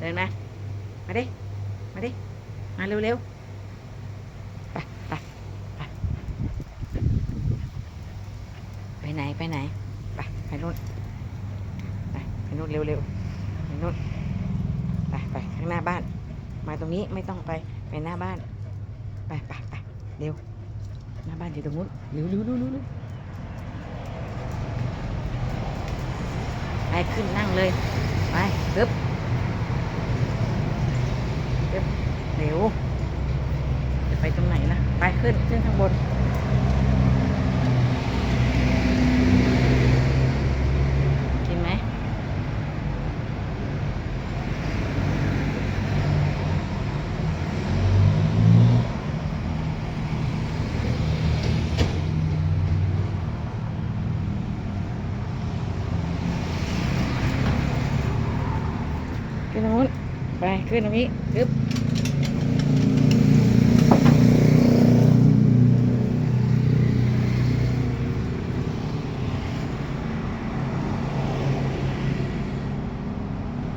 เดินมา มาดิ มาดิ มาเร็วๆ ไปไปไปไปไหนไปไหน ไปไปนู่นไปไปนู่นเร็วๆ ไปนู่นไปไปข้างหน้าบ้าน มาตรงนี้ไม่ต้องไปไปหน้าบ้าน ไปไปไปเร็ว หน้าบ้านอยู่ตรงนู้นเร็วเร็วเร็วเร็วไปขึ้นนั่งเลย ไปปึ๊บ เร็วจะไปตรงไหนนะ ไปขึ้นขึ้นข้างบน กินไหม ขึ้นตรงนู้น ไป ขึ้นตรงนี้ปึ๊บ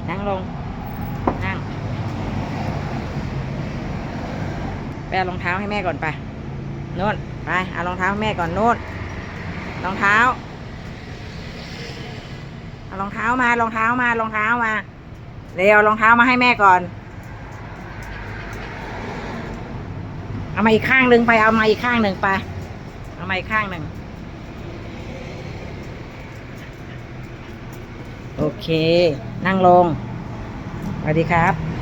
นั่งลง นั่ง ไปเอารองเท้าให้แม่ก่อนไปโน่นไปเอารองเท้าให้แม่ก่อนโน่นรองเท้าเอารองเท้ามารองเท้ามารองเท้ามาเร็วรองเท้ามาให้แม่ก่อน เอามาอีกข้างหนึ่งไปเอามาอีกข้างหนึ่งไป เอามาอีกข้างหนึ่ง โอเค นั่งลงสวัสดีครับ